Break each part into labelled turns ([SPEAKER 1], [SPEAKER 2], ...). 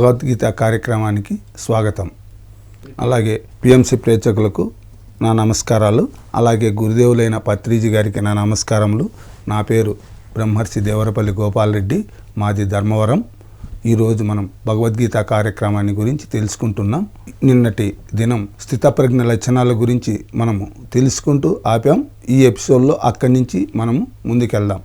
[SPEAKER 1] భగవద్గీత కార్యక్రమానికి స్వాగతం. అలాగే పిఎంసి ప్రేక్షకులకు నా నమస్కారాలు. అలాగే గురుదేవులైన పత్రిజీ గారికి నా నమస్కారములు. నా పేరు బ్రహ్మర్షి దేవరపల్లి గోపాలరెడ్డి. మాది ధర్మవరం. ఈరోజు మనం భగవద్గీత కార్యక్రమాన్ని గురించి తెలుసుకుంటున్నాం. నిన్నటి దినం స్థితప్రజ్ఞ లక్షణాల గురించి మనము తెలుసుకుంటూ ఆపాం. ఈ ఎపిసోడ్లో అక్కడి నుంచి మనము ముందుకెళ్దాం.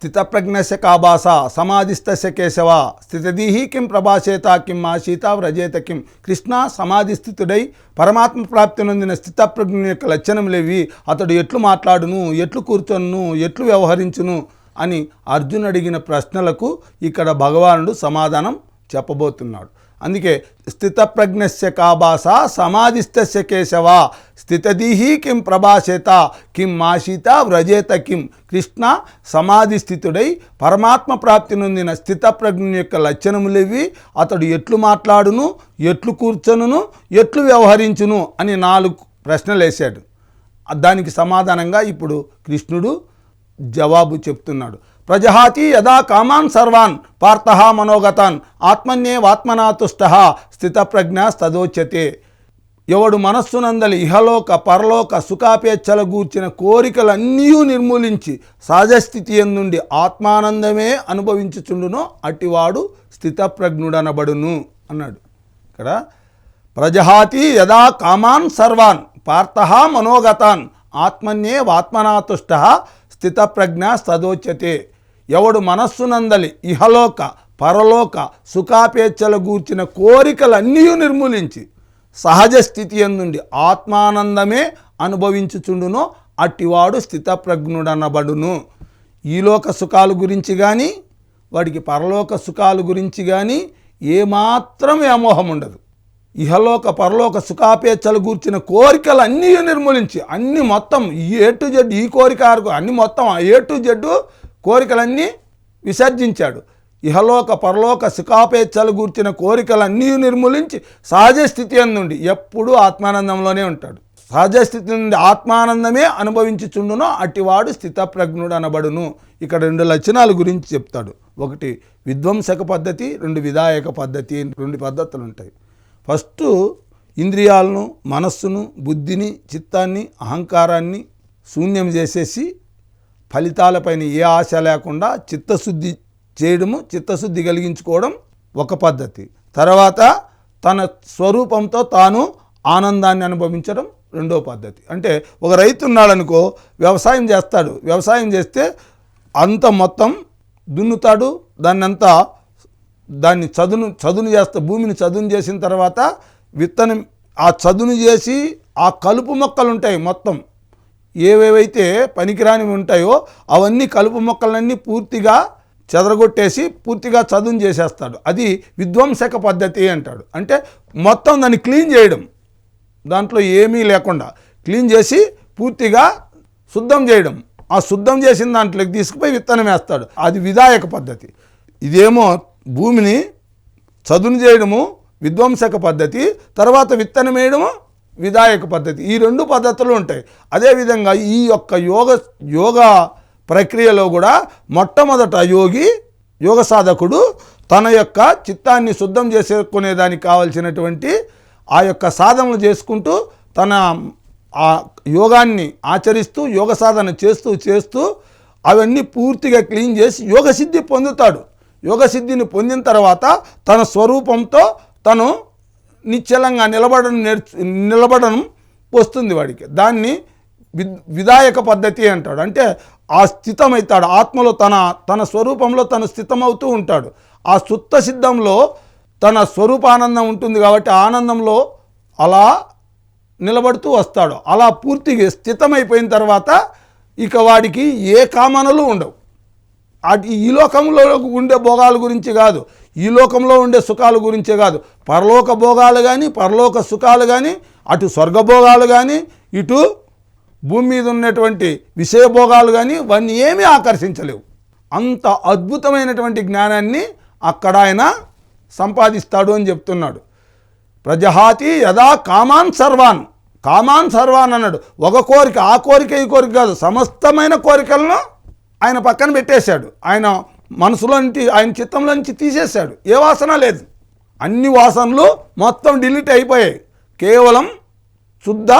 [SPEAKER 1] స్థితప్రజ్ఞస్య కాభాస సమాధిస్థస్య కేశవ స్థితదీహి కిం ప్రభాసేత కిం ఆశీత వ్రజేత కిం కృష్ణ సమాధిస్థితుడై పరమాత్మ ప్రాప్తి నొందిన స్థితప్రజ్ఞ యొక్క లక్షణములేవి అతడు ఎట్లు మాట్లాడును? ఎట్లు కూర్చొను ఎట్లు వ్యవహరించును? అని అర్జున్ అడిగిన ప్రశ్నలకు ఇక్కడ భగవానుడు సమాధానం చెప్పబోతున్నాడు. అందుకే స్థితప్రజ్ఞస్య కాభాస సమాధిస్థస్య కేశవ స్థితదీహి కిం ప్రభాసేత కిం మాషిత వ్రజేత కిం కృష్ణ సమాధి స్థితుడై పరమాత్మ ప్రాప్తి నొందిన స్థితప్రజ్ఞ యొక్క లక్షణములేవి అతడు ఎట్లు మాట్లాడును ఎట్లు కూర్చొనును ఎట్లు వ్యవహరించును అని నాలుగు ప్రశ్నలు వేశాడు దానికి సమాధానంగా ఇప్పుడు కృష్ణుడు జవాబు చెప్తున్నాడు. ప్రజహాతి యదా కామాన్ సర్వాన్ పార్థ మనోగతాన్ ఆత్మన్యేవాత్మనాతుష్ట స్థితప్రజ్ఞ స్తదోచ్యతే ఎవడు మనస్సునందలి ఇహలోక పరలోక సుఖాపేచ్ఛల గూర్చిన కోరికలన్నీ నిర్మూలించి సహజస్థితి నుండి ఆత్మానందమే అనుభవించుచుండునో అటివాడు స్థితప్రజ్ఞుడనబడును అన్నాడు. ఇక్కడ ప్రజహాతి యదా కామాన్ సర్వాన్ పార్థ మనోగతాన్ ఆత్మన్యే వాత్మనాతుష్ట స్థితప్రజ్ఞ సదోచ్యతే ఎవడు మనస్సునందలి ఇహలోక పరలోక సుఖాపేచ్ఛల గూర్చిన కోరికలన్నీ నిర్మూలించి సహజ స్థితి ఎందుండి ఆత్మానందమే అనుభవించుచుండునో అట్టివాడు స్థితప్రజ్ఞుడనబడును. ఈలోక సుఖాల గురించి కానీ వాడికి పరలోక సుఖాల గురించి కానీ ఏమాత్రం వ్యామోహం ఉండదు ఇహలోక పరలోక సుఖాపేచ్ఛలు గూర్చిన కోరికలు అన్నీ నిర్మూలించి అన్ని మొత్తం ఏ టు జెడ్ ఈ కోరిక అన్ని మొత్తం ఏ టు జెడ్ కోరికలన్నీ విసర్జించాడు. ఇహలోక పరలోక సుఖాపేచ్ఛలు గూర్చిన కోరికలన్నీ నిర్మూలించి సహజ స్థితి నుండి ఎప్పుడూ ఆత్మానందంలోనే ఉంటాడు. సహజ స్థితి నుండి ఆత్మానందమే అనుభవించుచుండునో అటివాడు స్థితప్రజ్ఞుడు అనబడును ఇక్కడ రెండు లక్షణాల గురించి చెప్తాడు. ఒకటి విధ్వంసక పద్ధతి రెండు విధాయక పద్ధతి అని రెండు పద్ధతులు ఉంటాయి ఫస్ట్ ఇంద్రియాలను మనస్సును బుద్ధిని చిత్తాన్ని అహంకారాన్ని శూన్యం చేసేసి ఫలితాలపైన ఏ ఆశ లేకుండా చిత్తశుద్ధి చేయడము చిత్తశుద్ధి కలిగించుకోవడం ఒక పద్ధతి. తర్వాత తన స్వరూపంతో తాను ఆనందాన్ని అనుభవించడం రెండో పద్ధతి. అంటే ఒక రైతు ఉన్నాడనుకో వ్యవసాయం చేస్తాడు. వ్యవసాయం చేస్తే అంత మొత్తం దున్నుతాడు. దాన్ని అంతా దాన్ని చదును చదును చేస్తా భూమిని చదును చేసిన తర్వాత విత్తనం ఆ చదును చేసి ఆ కలుపు మొక్కలు ఉంటాయి మొత్తం. ఏవేవైతే పనికిరానివి ఉంటాయో అవన్నీ కలుపు మొక్కలన్నీ పూర్తిగా చెదరగొట్టేసి పూర్తిగా చదును చేసేస్తాడు. అది విధ్వంసక పద్ధతి అంటాడు. అంటే మొత్తం దాన్ని క్లీన్ చేయడం. దాంట్లో ఏమీ లేకుండా క్లీన్ చేసి పూర్తిగా శుద్ధం చేయడం. ఆ శుద్ధం చేసిన దాంట్లోకి తీసుకుపోయి విత్తనం వేస్తాడు. అది విధాయక పద్ధతి. ఇదేమో భూమిని చదును చేయడము విధ్వంసక పద్ధతి. తర్వాత విత్తనం వేయడము విధాయక పద్ధతి. ఈ రెండు పద్ధతులు ఉంటాయి. అదేవిధంగా ఈ యొక్క యోగ యోగ ప్రక్రియలో కూడా మొట్టమొదట యోగి యోగ సాధకుడు తన యొక్క చిత్తాన్ని శుద్ధం చేసేకునేదానికి కావలసినటువంటి ఆ యొక్క సాధనలు చేసుకుంటూ తన ఆ యోగాన్ని ఆచరిస్తూ యోగ సాధన చేస్తూ చేస్తూ అవన్నీ పూర్తిగా క్లీన్ చేసి యోగసిద్ధి పొందుతాడు. యోగసిద్ధిని పొందిన తర్వాత తన స్వరూపంతో తను నిశ్చలంగా నిలబడడం నేర్చు నిలబడడం వస్తుంది వాడికి. దాన్ని విద్ విధాయక పద్ధతి అంటాడు. అంటే ఆ స్థితమవుతాడు ఆత్మలో తన తన స్వరూపంలో తను స్థితమవుతూ ఉంటాడు. ఆ సుత్త సిద్ధంలో తన స్వరూపానందం ఉంటుంది కాబట్టి ఆనందంలో అలా నిలబడుతూ వస్తాడు. అలా పూర్తిగా స్థితమైపోయిన తర్వాత ఇక వాడికి ఏ కామనలు ఉండవు. అటు ఈ లోకంలో ఉండే భోగాల గురించి కాదు ఈ లోకంలో ఉండే సుఖాల గురించే కాదు. పరలోక భోగాలు కానీ పరలోక సుఖాలు కానీ అటు స్వర్గభోగాలు కానీ ఇటు భూమి మీద ఉన్నటువంటి విషయ భోగాలు కానీ ఇవన్నీ ఏమీ ఆకర్షించలేవు. అంత అద్భుతమైనటువంటి జ్ఞానాన్ని అక్కడ ఆయన సంపాదిస్తాడు అని చెప్తున్నాడు. ప్రజహాతి యదా కామాన్ సర్వాన్. కామాన్ సర్వాన్ అన్నాడు. ఒక కోరిక ఆ కోరిక ఈ కోరిక కాదు. సమస్తమైన కోరికలను ఆయన పక్కన పెట్టేశాడు. ఆయన మనసులో నుంచి ఆయన చిత్తంలో నుంచి తీసేశాడు. ఏ వాసన లేదు. అన్ని వాసనలు మొత్తం డిలీట్ అయిపోయాయి. కేవలం శుద్ధ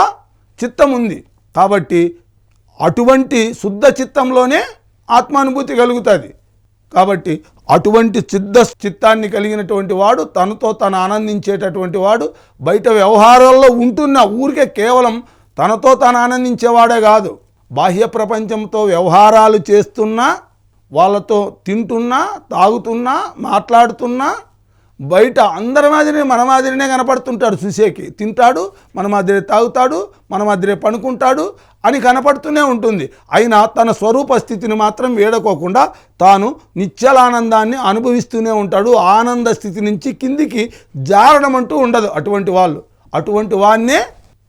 [SPEAKER 1] చిత్తం ఉంది. కాబట్టి అటువంటి శుద్ధ చిత్తంలోనే ఆత్మానుభూతి కలుగుతుంది. కాబట్టి అటువంటి సిద్ధ చిత్తాన్ని కలిగినటువంటి వాడు తనతో తను ఆనందించేటటువంటి వాడు బయట వ్యవహారాల్లో ఉంటున్న ఊరికే కేవలం తనతో తాను ఆనందించేవాడే కాదు. బాహ్య ప్రపంచంతో వ్యవహారాలు చేస్తున్నా వాళ్ళతో తింటున్నా తాగుతున్నా మాట్లాడుతున్నా బయట అందరి మాదిరి మన మాదిరినే కనపడుతుంటాడు చూసేకి తింటాడు మన మాదిరి తాగుతాడు మన మాదిరి పనుకుంటాడు అని కనపడుతూనే ఉంటుంది. అయినా తన స్వరూప స్థితిని మాత్రం వేడుకోకుండా తాను నిశ్చలానందాన్ని అనుభవిస్తూనే ఉంటాడు. ఆనంద స్థితి నుంచి కిందికి జారడం అంటూ ఉండదు అటువంటి వాళ్ళు. అటువంటి వాన్నే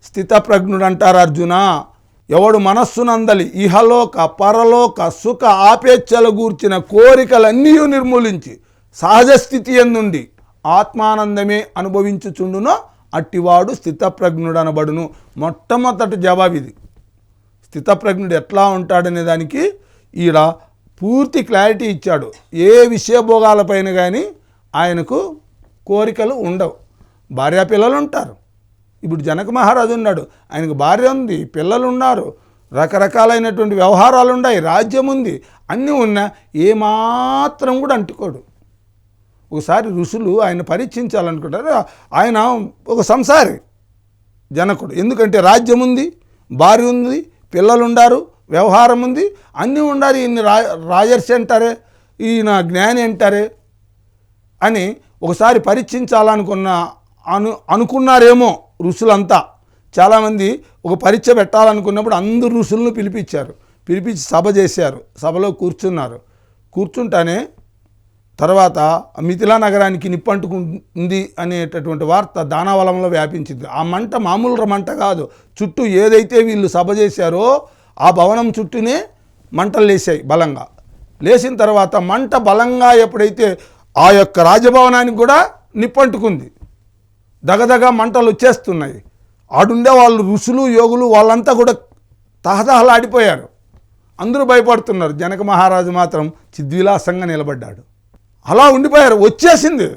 [SPEAKER 1] స్థితప్రజ్ఞుడు అంటారు అర్జున. ఎవడు మనస్సునందలి ఇహలోక పరలోక సుఖ ఆపేచ్ఛల గూర్చిన కోరికలన్నీ నిర్మూలించి సహజ స్థితి ఎందుండి? ఆత్మానందమే అనుభవించుచుండునో అట్టివాడు స్థితప్రజ్ఞుడనబడును. మొట్టమొదటి జవాబు ఇది. స్థితప్రజ్ఞుడు ఎట్లా ఉంటాడనే దానికి ఈడ పూర్తి క్లారిటీ ఇచ్చాడు. ఏ విషయభోగాలపైన కానీ ఆయనకు కోరికలు ఉండవు. భార్యా పిల్లలు ఉంటారు. ఇప్పుడు జనక మహారాజు ఉన్నాడు. ఆయనకు భార్య ఉంది పిల్లలు ఉన్నారు రకరకాలైనటువంటి వ్యవహారాలు ఉన్నాయి రాజ్యం ఉంది అన్నీ ఉన్నా ఏమాత్రం కూడా అంటుకోడు. ఒకసారి ఋషులు ఆయన పరీక్షించాలనుకుంటారు ఆయన ఒక సంసారి జనకుడు. ఎందుకంటే రాజ్యం ఉంది భార్య ఉంది పిల్లలు ఉండారు వ్యవహారం ఉంది అన్నీ ఉండాలి ఈయన రా రాజర్షి అంటారే ఈయన జ్ఞాని అంటారే అని ఒకసారి పరీక్షించాలనుకున్న అను అనుకున్నారేమో. ఋషులంతా చాలామంది ఒక పరీక్ష పెట్టాలనుకున్నప్పుడు అందరు ఋషులను పిలిపించారు. పిలిపించి సభ చేశారు. సభలో కూర్చున్నారు. కూర్చుంటానే తర్వాత మిథిలా నగరానికి నిప్పంటుకుంది అనేటటువంటి వార్త దానావలంలో వ్యాపించింది. ఆ మంట మామూలు మంట కాదు. చుట్టూ ఏదైతే వీళ్ళు సభ చేశారో ఆ భవనం చుట్టూనే మంటలు లేచాయి బలంగా. లేచిన తర్వాత మంట బలంగా ఎప్పుడైతే ఆ యొక్క రాజభవనానికి కూడా నిప్పంటుకుంది. దగదగ మంటలు వచ్చేస్తున్నాయి ఆడుండే వాళ్ళు ఋషులు యోగులు వాళ్ళంతా కూడా తహతహలాడిపోయారు. అందరూ భయపడుతున్నారు. జనక మహారాజు మాత్రం చిద్విలాసంగా నిలబడ్డాడు. అలా ఉండిపోయారు. వచ్చేసింది.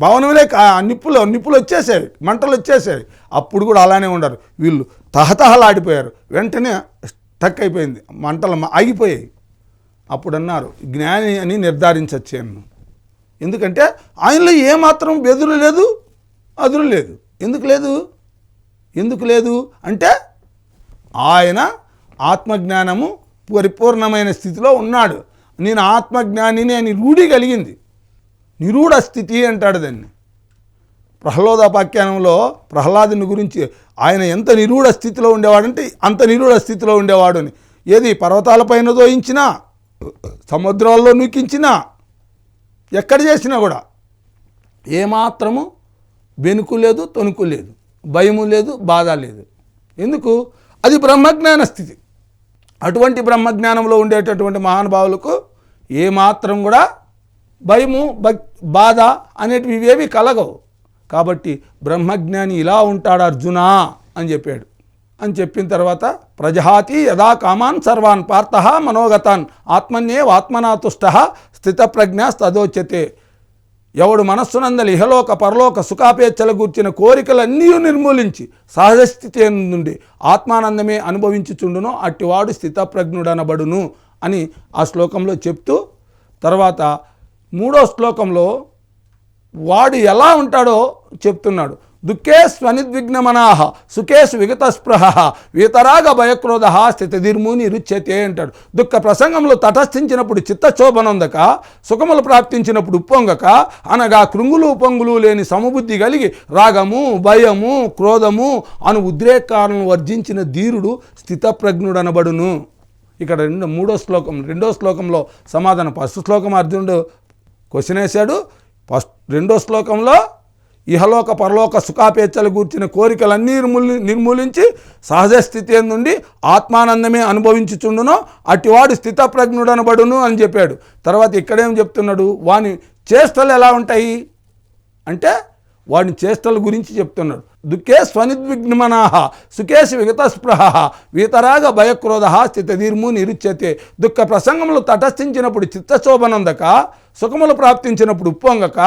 [SPEAKER 1] భవనములే కా- నిప్పులు నిప్పులు వచ్చేసాయి. మంటలు వచ్చేసాయి. అప్పుడు కూడా అలానే ఉండరు. వీళ్ళు తహతహలాడిపోయారు. వెంటనే స్టక్ అయిపోయింది. మంటలు ఆగిపోయాయి. అప్పుడు అన్నారు జ్ఞాని అని నిర్ధారించచ్చాను. ఎందుకంటే ఆయనలో ఏమాత్రం బెదురు లేదు. అదురు లేదు. ఎందుకు లేదు? ఎందుకు లేదు? అంటే ఆయన ఆత్మజ్ఞానము పరిపూర్ణమైన స్థితిలో ఉన్నాడు. నేను ఆత్మజ్ఞానిని అని రూఢి కలిగింది. నిరూఢ స్థితి అంటాడు దాన్ని. ప్రహ్లాద ప్రహ్లాదోపాఖ్యానంలో ప్రహ్లాదుని గురించి ఆయన ఎంత నిరూఢ స్థితిలో ఉండేవాడంటే అంత నిరూఢ స్థితిలో ఉండేవాడు అని. ఏది పర్వతాలపైన దోయించినా సముద్రాల్లో నూకించినా ఎక్కడ చేసినా కూడా ఏమాత్రము వెనుకు లేదు తొనుకు లేదు. భయము లేదు బాధ లేదు. ఎందుకు? అది బ్రహ్మజ్ఞాన స్థితి. అటువంటి బ్రహ్మజ్ఞానంలో ఉండేటటువంటి మహానుభావులకు ఏమాత్రం కూడా భయము భక్ బాధ అనేటివి ఇవేవి కలగవు. కాబట్టి బ్రహ్మజ్ఞాని ఇలా ఉంటాడు అర్జున అని చెప్పాడు. అని చెప్పిన తర్వాత ప్రజహాతి యథా కామాన్ సర్వాన్ పార్థ మనోగతాన్ ఆత్మన్యే ఆత్మనాతుష్ట స్థితప్రజ్ఞ తదోచ్యతే ఎవడు మనస్సునందలి ఇహలోక పరలోక సుఖాపేచ్ఛల గూర్చిన కోరికలన్నీ నిర్మూలించి సహజ స్థితి నుండి ఆత్మానందమే అనుభవించుచుండును అట్టివాడు స్థితప్రజ్ఞుడనబడును అని ఆ శ్లోకంలో చెప్తూ తర్వాత మూడో శ్లోకంలో వాడు ఎలా ఉంటాడో చెప్తున్నాడు. దుఃఖే స్వనిద్విఘ్నమనాహ సుఖేషు విగత స్పృహ వీతరాగ భయక్రోధ స్థితిర్ముని రుచ్యతే అంటాడు. దుఃఖ ప్రసంగంలో తటస్థించినప్పుడు చిత్తశోభనందక సుఖములు ప్రాప్తించినప్పుడు ఉప్పొంగక అనగా కృంగులు పొంగులు లేని సమబుద్ధి కలిగి రాగము భయము క్రోధము అను ఉద్రేకాలను వర్జించిన ధీరుడు స్థితప్రజ్ఞుడనబడును. ఇక్కడ రెండు మూడో శ్లోకం రెండో శ్లోకంలో సమాధానం. ఫస్ట్ శ్లోకం అర్జునుడు క్వశ్చన్ వేశాడు ఫస్ట్ రెండో శ్లోకంలో ఇహలోక పరలోక సుఖాపేచ్చలు గూర్చిన కోరికలన్నీ నిర్మూలి నిర్మూలించి సహజ స్థితి నుండి ఆత్మానందమే అనుభవించుచుండునో అటివాడు స్థితప్రజ్ఞుడనబడును అని చెప్పాడు. తర్వాత ఇక్కడేం చెప్తున్నాడు? వాని చేష్టలు ఎలా ఉంటాయి? అంటే వాడిని చేష్టల గురించి చెప్తున్నాడు. దుఃఖే స్వనిద్విగ్నమనాహ సుఖేసి విగతస్పృహ వీతరాగ భయక్రోధ స్థితధీర్ము నిరుచ్యతే. దుఃఖ ప్రసంగములు తటస్థించినప్పుడు చిత్తశోభనందక సుఖములు ప్రాప్తించినప్పుడు ఉప్పొంగక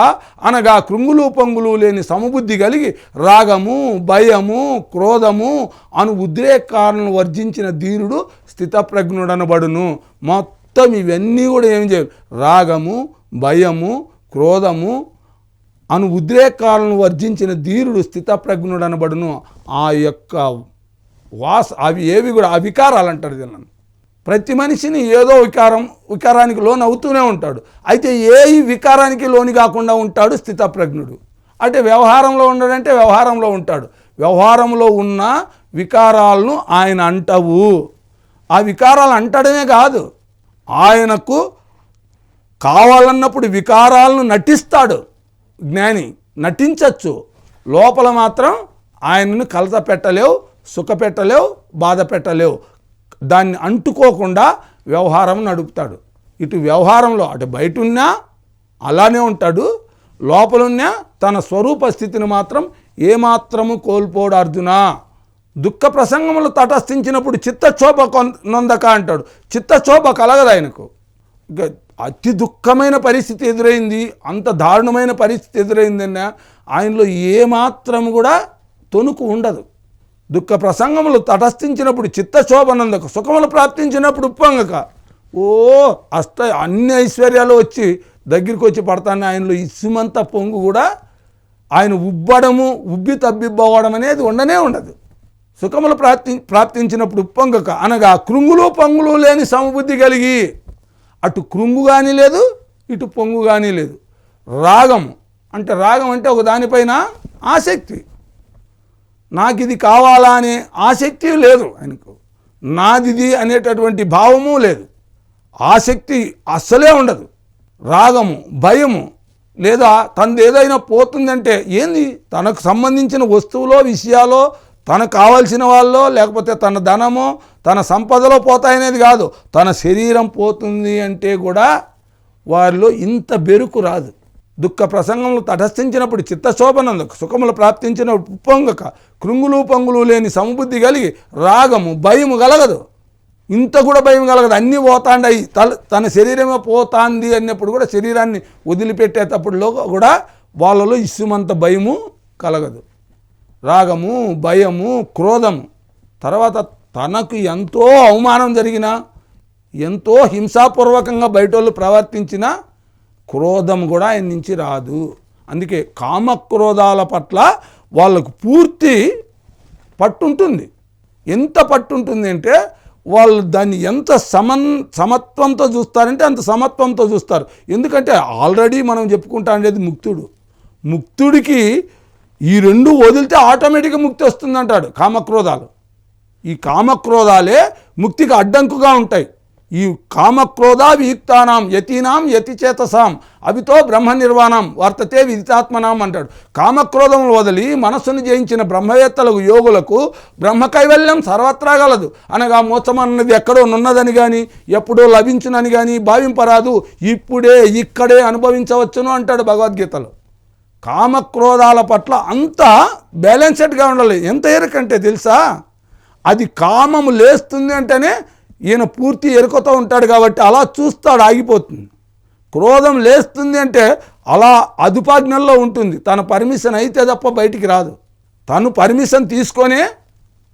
[SPEAKER 1] అనగా కృంగులు పొంగులు లేని సమబుద్ధి కలిగి రాగము భయము క్రోధము అను ఉద్రేకాలను వర్జించిన ధీరుడు స్థితప్రజ్ఞుడనబడును. మొత్తం ఇవన్నీ కూడా ఏం చేయవు. రాగము భయము క్రోధము అను ఉద్రేకాలను వర్జించిన ధీరుడు స్థితప్రజ్ఞుడనబడును. ఆ యొక్క వాస అవి ఏవి కూడా అవికారాలు అంటారు దీనిని. ప్రతి మనిషిని ఏదో వికారం వికారానికి లోన్ అవుతూనే ఉంటాడు. అయితే ఏ వికారానికి లోని కాకుండా ఉంటాడు స్థితప్రజ్ఞుడు. అంటే వ్యవహారంలో ఉండడంటే వ్యవహారంలో ఉంటాడు. వ్యవహారంలో ఉన్న వికారాలను ఆయన అంటవు. ఆ వికారాలు అంటడమే కాదు. ఆయనకు కావాలన్నప్పుడు వికారాలను నటిస్తాడు. జ్ఞాని నటించవచ్చు లోపల మాత్రం ఆయనను కలత పెట్టలేవు సుఖ పెట్టలేవు బాధ పెట్టలేవు. దాన్ని అంటుకోకుండా వ్యవహారం నడుపుతాడు. ఇటు వ్యవహారంలో అటు బయట ఉన్నా అలానే ఉంటాడు. లోపలున్నా తన స్వరూప స్థితిని మాత్రం ఏమాత్రము కోల్పోడు అర్జున. దుఃఖ ప్రసంగములు తటస్థించినప్పుడు చిత్తక్షోభ నొందక అంటాడు. చిత్తక్షోభ కలగదు ఆయనకు. అతి దుఃఖమైన పరిస్థితి ఎదురైంది అంత దారుణమైన పరిస్థితి ఎదురైందన్న ఆయనలో ఏమాత్రం కూడా తొనుకు ఉండదు. దుఃఖ ప్రసంగములు తటస్థించినప్పుడు చిత్తశోభనందక సుఖములు ప్రాప్తించినప్పుడు ఉప్పొంగక ఓ అష్ట అన్ని ఐశ్వర్యాలు వచ్చి దగ్గరికి వచ్చి పడతాను ఆయనలో ఇసుమంత పొంగు కూడా ఆయన ఉబ్బడము ఉబ్బి తబ్బిబ్బవడం అనేది ఉండనే ఉండదు. సుఖములు ప్రాప్తి ప్రాప్తించినప్పుడు ఉప్పొంగక అనగా కృంగులు పొంగులు లేని సమబుద్ధి కలిగి అటు కృంగు కానీ లేదు ఇటు పొంగు కానీ లేదు. రాగము అంటే రాగం అంటే ఒక దానిపైన ఆసక్తి. నాకు ఇది కావాలా అనే ఆసక్తి లేదు ఆయనకు. నాదిది అనేటటువంటి భావము లేదు. ఆసక్తి అస్సలే ఉండదు. రాగము భయము లేదా తనది ఏదైనా పోతుందంటే ఏంది? తనకు సంబంధించిన వస్తువులో విషయాలో తనకు కావాల్సిన వాళ్ళో లేకపోతే తన ధనమో తన సంపదలో పోతాయనేది కాదు తన శరీరం పోతుంది అంటే కూడా వారిలో ఇంత బెరుకు రాదు. దుఃఖ ప్రసంగములు తటస్థించినప్పుడు చిత్తశోభనందు సుఖములు ప్రాప్తించిన ఉప్పొంగక కృంగులు పొంగులు లేని సమబుద్ధి కలిగి రాగము భయము కలగదు. ఇంత కూడా భయం కలగదు. అన్నీ పోతాండాయి. తల తన శరీరమే పోతాంది అన్నప్పుడు కూడా శరీరాన్ని వదిలిపెట్టేటప్పుడులో కూడా వాళ్ళలో ఇసుమంత భయము కలగదు. రాగము భయము క్రోధము తర్వాత తనకు ఎంతో అవమానం జరిగినా ఎంతో హింసాపూర్వకంగా బయట వాళ్ళు ప్రవర్తించినా క్రోధం కూడా ఆయన నుంచి రాదు. అందుకే కామక్రోధాల పట్ల వాళ్ళకు పూర్తి పట్టుంటుంది. ఎంత పట్టుంటుంది అంటే వాళ్ళు దాన్ని ఎంత సమన్ సమత్వంతో చూస్తారంటే అంత సమత్వంతో చూస్తారు. ఎందుకంటే ఆల్రెడీ మనం చెప్పుకుంటా అనేది ముక్తుడు. ముక్తుడికి ఈ రెండు వదిలితే ఆటోమేటిక్గా ముక్తి వస్తుందంటాడు కామక్రోధాలు. ఈ కామక్రోధాలే ముక్తికి అడ్డంకుగా ఉంటాయి. ఈ కామక్రోధ వియుక్తానాం యతీనాం యతిచేతసాం అవితో బ్రహ్మ నిర్వాణం వర్తతే విదితాత్మనాం అంటాడు. కామక్రోధములు వదిలి మనస్సును జయించిన బ్రహ్మవేత్తలకు యోగులకు బ్రహ్మ కైవల్యం సర్వత్రా గలదు. అనగా మోచమన్నది ఎక్కడో నున్నదని కానీ ఎప్పుడో లభించునని కానీ భావింపరాదు. ఇప్పుడే ఇక్కడే అనుభవించవచ్చును అంటాడు భగవద్గీతలో. కామక్రోధాల పట్ల అంత బ్యాలెన్సెడ్గా ఉండాలి. ఎంత ఎరకంటే తెలుసా? అది కామము లేస్తుంది అంటేనే ఈయన పూర్తి ఎరుకతో ఉంటాడు కాబట్టి అలా చూస్తాడు ఆగిపోతుంది. క్రోధం లేస్తుంది అంటే అలా అదుపాజ్ఞల్లో ఉంటుంది. తన పర్మిషన్ అయితే తప్ప బయటికి రాదు. తను పర్మిషన్ తీసుకొనే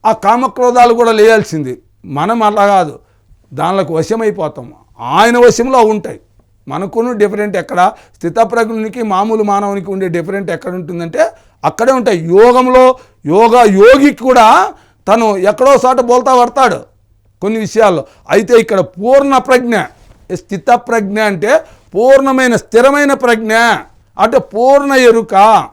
[SPEAKER 1] ఆ కామక్రోధాలు కూడా లేయాల్సింది. మనం అలా కాదు. దానిలోకి వశమైపోతాం. ఆయన వశంలో ఉంటాయి. మనకును డిఫరెంట్ ఎక్కడ? స్థితప్రజ్ఞునికి మామూలు మానవునికి ఉండే డిఫరెంట్ ఎక్కడ ఉంటుందంటే అక్కడే ఉంటాయి. యోగంలో యోగా యోగికి కూడా తను ఎక్కడో చోట బోల్తా పడతాడు కొన్ని విషయాల్లో. అయితే ఇక్కడ పూర్ణ ప్రజ్ఞ. స్థిత ప్రజ్ఞ అంటే పూర్ణమైన స్థిరమైన ప్రజ్ఞ. అంటే పూర్ణ ఎరుక.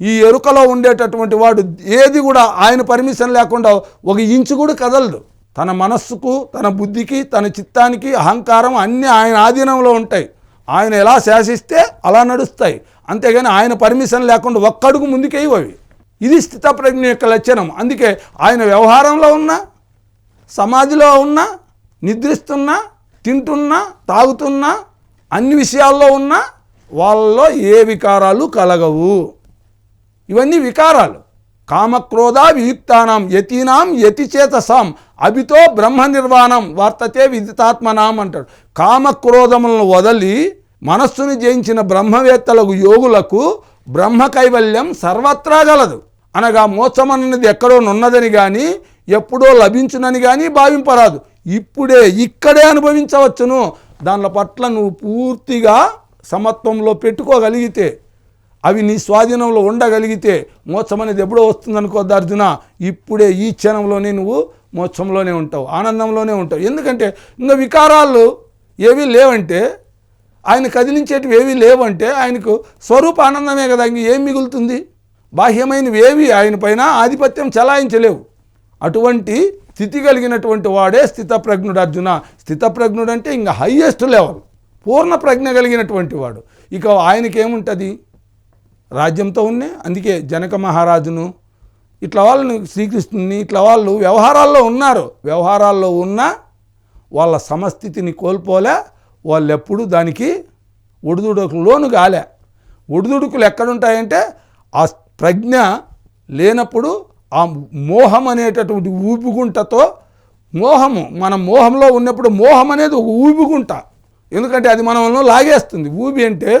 [SPEAKER 1] ఈ ఎరుకలో ఉండేటటువంటి వాడు ఏది కూడా ఆయన పర్మిషన్ లేకుండా ఒక ఇంచు కూడా కదలదు తన మనస్సుకు తన బుద్ధికి తన చిత్తానికి అహంకారం అన్నీ ఆయన ఆధీనంలో ఉంటాయి. ఆయన ఎలా శాసిస్తే అలా నడుస్తాయి. అంతేగాని ఆయన పర్మిషన్ లేకుండా ఒక్కడుగు ముందుకేయవు అవి. ఇది స్థితప్రజ్ఞ యొక్క లక్షణం. అందుకే ఆయన వ్యవహారంలో ఉన్నా సమాధిలో ఉన్నా నిద్రిస్తున్నా తింటున్నా తాగుతున్నా అన్ని విషయాల్లో ఉన్నా వాళ్ళలో ఏ వికారాలు కలగవు. ఇవన్నీ వికారాలు. కామక్రోధ వియుక్తానాం యతీనాం యతిచేతసాం అభితో బ్రహ్మ నిర్వాణం వర్తతే విదితాత్మనాం అంటాడు. కామక్రోధములను వదలి మనస్సుని జయించిన బ్రహ్మవేత్తలకు యోగులకు బ్రహ్మ కైవల్యం సర్వత్రా గలదు. అనగా మోక్షమన్నది ఎక్కడో నున్నదని కానీ ఎప్పుడో లభించునని కానీ భావింపరాదు. ఇప్పుడే ఇక్కడే అనుభవించవచ్చును. దానిల పట్ల నువ్వు పూర్తిగా సమత్వంలో పెట్టుకోగలిగితే అవి నీ స్వాధీనంలో ఉండగలిగితే మోక్షం అనేది ఎప్పుడో వస్తుందనుకోద్దు అర్జున ఇప్పుడే ఈ క్షణంలోనే నువ్వు మోక్షంలోనే ఉంటావు ఆనందంలోనే ఉంటావు. ఎందుకంటే ఇంకా వికారాలు ఏవీ లేవంటే ఆయన కదిలించేటివి ఏవీ లేవంటే ఆయనకు స్వరూప ఆనందమే కదా ఇంక ఏం మిగులుతుంది? బాహ్యమైనవి ఏవి? ఆయన పైన ఆధిపత్యం చలాయించలేవు. అటువంటి స్థితి కలిగినటువంటి వాడే స్థితప్రజ్ఞుడు అర్జున. స్థితప్రజ్ఞుడు అంటే ఇంకా హయ్యెస్ట్ లెవెల్ పూర్ణ ప్రజ్ఞ కలిగినటువంటి వాడు. ఇక ఆయనకేముంటుంది? రాజ్యంతో ఉన్నే. అందుకే జనక మహారాజును ఇట్లా వాళ్ళని శ్రీకృష్ణుని ఇట్లా వాళ్ళు వ్యవహారాల్లో ఉన్నారు. వ్యవహారాల్లో ఉన్న వాళ్ళ సమస్థితిని కోల్పోలే. వాళ్ళు ఎప్పుడు దానికి ఒడిదుడుకు లోను కాలే. ఒడిదుడుకులు ఎక్కడుంటాయంటే ఆ ప్రజ్ఞ లేనప్పుడు ఆ మోహం అనేటటువంటి ఊపిగుంటతో మోహము మనం మోహంలో ఉన్నప్పుడు మోహం అనేది ఒక ఊపిగుంట ఎందుకంటే అది మనల్ని లాగేస్తుంది. ఊబి అంటే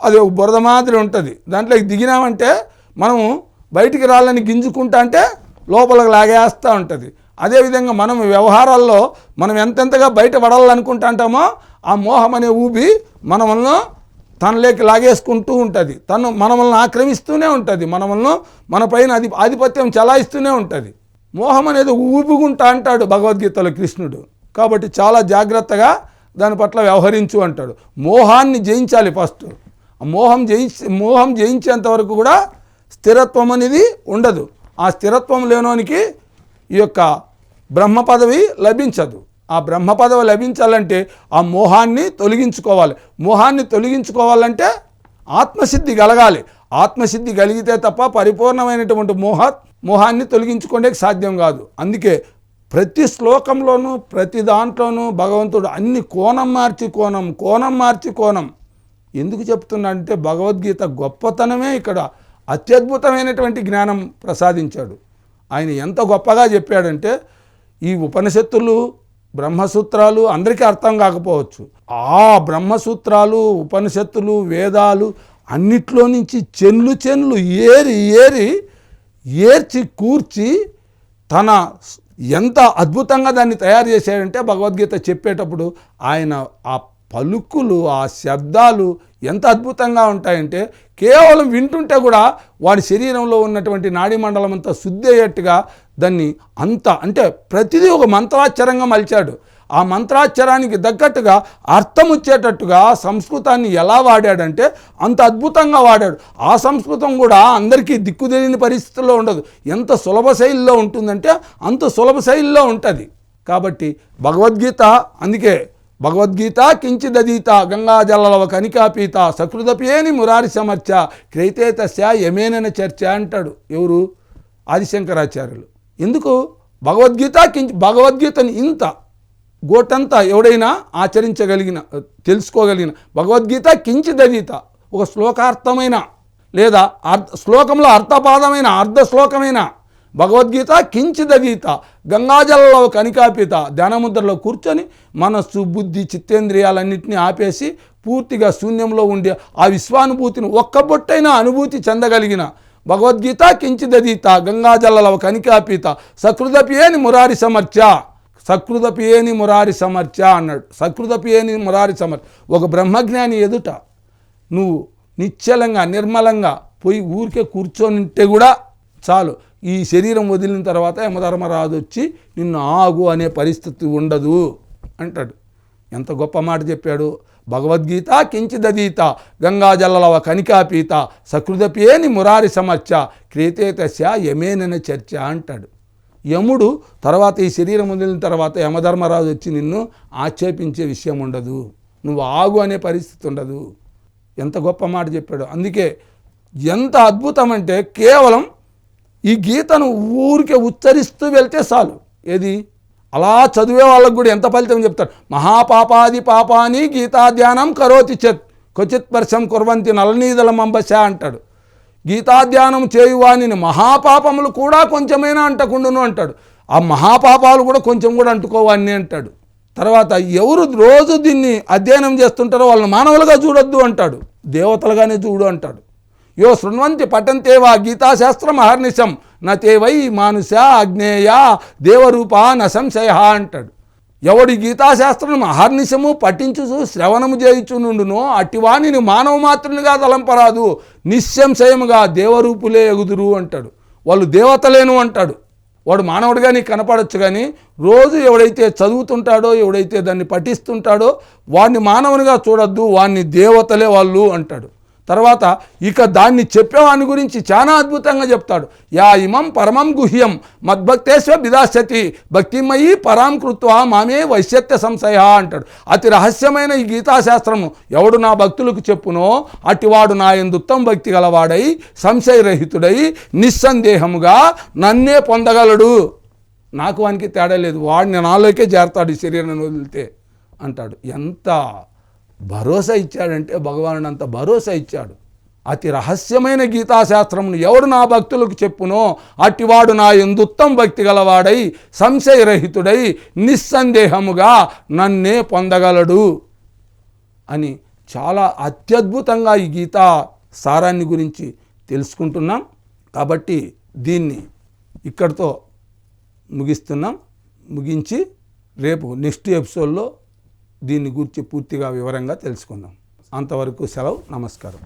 [SPEAKER 1] అది ఒక బురద మాదిరి ఉంటుంది. దాంట్లోకి దిగినామంటే మనము బయటికి రాళ్ళని గింజుకుంటా అంటే లోపలికి లాగేస్తూ ఉంటుంది. అదేవిధంగా మనం వ్యవహారాల్లో మనం ఎంతెంతగా బయట పడాలనుకుంటా అంటామో ఆ మోహం అనే ఊబి మనల్ని తనలోకి లాగేసుకుంటూ ఉంటుంది. తను మనమల్ని ఆక్రమిస్తూనే ఉంటుంది. మనమల్ని మన పైన అధి ఆధిపత్యం చలాయిస్తూనే ఉంటుంది. మోహం అనేది ఊపిగుంటా అంటాడు భగవద్గీతలో కృష్ణుడు. కాబట్టి చాలా జాగ్రత్తగా దాని పట్ల వ్యవహరించు అంటాడు. మోహాన్ని జయించాలి ఫస్ట్. మోహం జయించి మోహం జయించేంత వరకు కూడా స్థిరత్వం అనేది ఉండదు. ఆ స్థిరత్వం లేనోనికి ఈ యొక్క బ్రహ్మ పదవి లభించదు. ఆ బ్రహ్మ పదవి లభించాలంటే ఆ మోహాన్ని తొలగించుకోవాలి. మోహాన్ని తొలగించుకోవాలంటే ఆత్మసిద్ధి కలగాలి. ఆత్మసిద్ధి కలిగితే తప్ప పరిపూర్ణమైనటువంటి మోహ మోహాన్ని తొలగించుకోవడానికి సాధ్యం కాదు. అందుకే ప్రతి శ్లోకంలోనూ ప్రతి దాంట్లోనూ భగవంతుడు అన్ని కోణం మార్చి కోణం కోణం మార్చి కోణం ఎందుకు చెప్తున్నాడంటే భగవద్గీత గొప్పతనమే ఇక్కడ అత్యద్భుతమైనటువంటి జ్ఞానం ప్రసాదించాడు. ఆయన ఎంత గొప్పగా చెప్పాడంటే ఈ ఉపనిషత్తులు బ్రహ్మసూత్రాలు అందరికీ అర్థం కాకపోవచ్చు. ఆ బ్రహ్మసూత్రాలు ఉపనిషత్తులు వేదాలు అన్నిట్లో నుంచి చెన్లు చెన్లు ఏరి ఏరి ఏర్చి కూర్చి తన ఎంత అద్భుతంగా దాన్ని తయారు చేశాడంటే భగవద్గీత చెప్పేటప్పుడు ఆయన ఆ పలుకులు ఆ శబ్దాలు ఎంత అద్భుతంగా ఉంటాయంటే కేవలం వింటుంటే కూడా వాడి శరీరంలో ఉన్నటువంటి నాడీ మండలం అంతా శుద్ధి అయ్యేట్టుగా దాన్ని అంత అంటే ప్రతిదీ ఒక మంత్రాక్షరంగా మలిచాడు. ఆ మంత్రాక్షరానికి తగ్గట్టుగా అర్థం వచ్చేటట్టుగా సంస్కృతాన్ని ఎలా వాడాడంటే అంత అద్భుతంగా వాడాడు. ఆ సంస్కృతం కూడా అందరికీ దిక్కు తెలియని పరిస్థితుల్లో ఉండదు. ఎంత సులభ శైలిలో ఉంటుందంటే అంత సులభ శైలిలో ఉంటుంది. కాబట్టి భగవద్గీత అందుకే భగవద్గీత కించిదీత గంగాజలవ కనికాపీత సకృదపేని మురారి సమర్చ క్రైతే తస్య యమేనన చర్చ అంటాడు ఎవరు? ఆదిశంకరాచార్యులు. ఎందుకు? భగవద్గీత కించి భగవద్గీతని ఇంత గోటంతా ఎవడైనా ఆచరించగలిగిన తెలుసుకోగలిగిన. భగవద్గీత కించిదీత ఒక శ్లోకార్థమైన లేదా అర్థ శ్లోకంలో అర్థపాదమైన అర్ధ శ్లోకమైన భగవద్గీత కించిదీత గంగాజలలో కనికాపిత ధ్యానముద్రలో కూర్చొని మనస్సు బుద్ధి చిత్తేంద్రియాలన్నింటినీ ఆపేసి పూర్తిగా శూన్యంలో ఉండే ఆ విశ్వానుభూతిని ఒక్కబొట్టైన అనుభూతి చెందగలిగిన భగవద్గీత కించిదీత గంగాజలలవ కనికాపీత సకృదపియేని మురారి సమర్చ సకృదపియేని మురారి సమర్చ అన్నాడు. సకృదపియేని మురారి సమర్చ ఒక బ్రహ్మజ్ఞాని ఎదుట నువ్వు నిశ్చలంగా నిర్మలంగా పోయి ఊరికే కూర్చొని ఉంటే కూడా చాలు. ఈ శరీరం వదిలిన తర్వాత యమధర్మరాజు వచ్చి నిన్ను ఆగు అనే పరిస్థితి ఉండదు అంటాడు. ఎంత గొప్ప మాట చెప్పాడు? భగవద్గీత కించిదీత గంగాజలవ కనికాపీత సకృదపేని మురారి సమర్చ క్రేతేతస్య యమేనన చర్చ అంటాడు. యముడు తర్వాత ఈ శరీరం వదిలిన తర్వాత యమధర్మరాజు వచ్చి నిన్ను ఆక్షేపించే విషయం ఉండదు. నువ్వు ఆగు అనే పరిస్థితి ఉండదు. ఎంత గొప్ప మాట చెప్పాడు. అందుకే ఎంత అద్భుతం అంటే కేవలం ఈ గీతను ఊరికే ఉచ్చరిస్తూ వెళ్తే చాలు. ఏది? అలా చదివే వాళ్ళకు కూడా ఎంత ఫలితం చెప్తారు మహాపాపాది పాపాని గీతాధ్యానం కరోతి చెత్ క్వచిత్ పర్శం కుర్వంతి నలనీదల మంబశ అంటాడు.
[SPEAKER 2] గీతాధ్యానం చేయువాని మహాపాపములు కూడా కొంచెమైనా అంటకుండును అంటాడు. ఆ మహాపాపాలు కూడా కొంచెం కూడా అంటుకోవాన్ని అంటాడు. తర్వాత ఎవరు రోజు దీన్ని అధ్యయనం చేస్తుంటారో వాళ్ళని మానవులుగా చూడొద్దు అంటాడు. దేవతలుగానే చూడు అంటాడు. యో శృణ్వంతి పఠంతేవా గీతాశాస్త్రం అహర్నిశం నతే వై మానుష అగ్నేయ దేవరూప నశంశయ అంటాడు. ఎవడి గీతాశాస్త్రం అహర్నిశము పఠించుచు శ్రవణము చేయుచు నుండునో అటివాణిని మానవ మాత్రునిగా తలంపరాదు. నిస్సంశయముగా దేవరూపులే ఎగుదురు అంటాడు. వాళ్ళు దేవతలేను అంటాడు. వాడు మానవుడిగా నీకు కనపడచ్చు కానీ రోజు ఎవడైతే చదువుతుంటాడో ఎవడైతే దాన్ని పఠిస్తుంటాడో వాడిని మానవునిగా చూడొద్దు వాడిని దేవతలే వాళ్ళు అంటాడు. తర్వాత ఇక దాన్ని చెప్పేవాని గురించి చాలా అద్భుతంగా చెప్తాడు. యా ఇమం పరమం గుహ్యం మద్భక్తేశ్వ బిదాశతి భక్తిమయీ పరాం కృత్వ మామే వైశ్యత్య సంశయ అంటాడు. అతి రహస్యమైన ఈ గీతాశాస్త్రము ఎవడు నా భక్తులకు చెప్పునో అటివాడు నా ఎందుత్తం భక్తి గలవాడై సంశయరహితుడై నిస్సందేహముగా నన్నే పొందగలడు. నాకు వానికి తేడా లేదు. వాడిని నాలోకే చేరతాడు ఈ శరీరాన్ని వదిలితే అంటాడు. ఎంత భరోసా ఇచ్చాడంటే భగవానుడు అంత భరోసా ఇచ్చాడు. అతి రహస్యమైన గీతాశాస్త్రమును ఎవడు నా భక్తులకు చెప్పునో అట్టివాడు నా ఎందుత్తం భక్తి గలవాడై సంశయరహితుడై నిస్సందేహముగా నన్నే పొందగలడు. అని చాలా అత్యద్భుతంగా ఈ గీతా సారాన్ని గురించి తెలుసుకుంటున్నాం. కాబట్టి దీన్ని ఇక్కడితో ముగిస్తున్నాం. ముగించి రేపు నెక్స్ట్ ఎపిసోడ్లో దీన్ని గురించి పూర్తిగా వివరంగా తెలుసుకుందాం. అంతవరకు సెలవు నమస్కారం.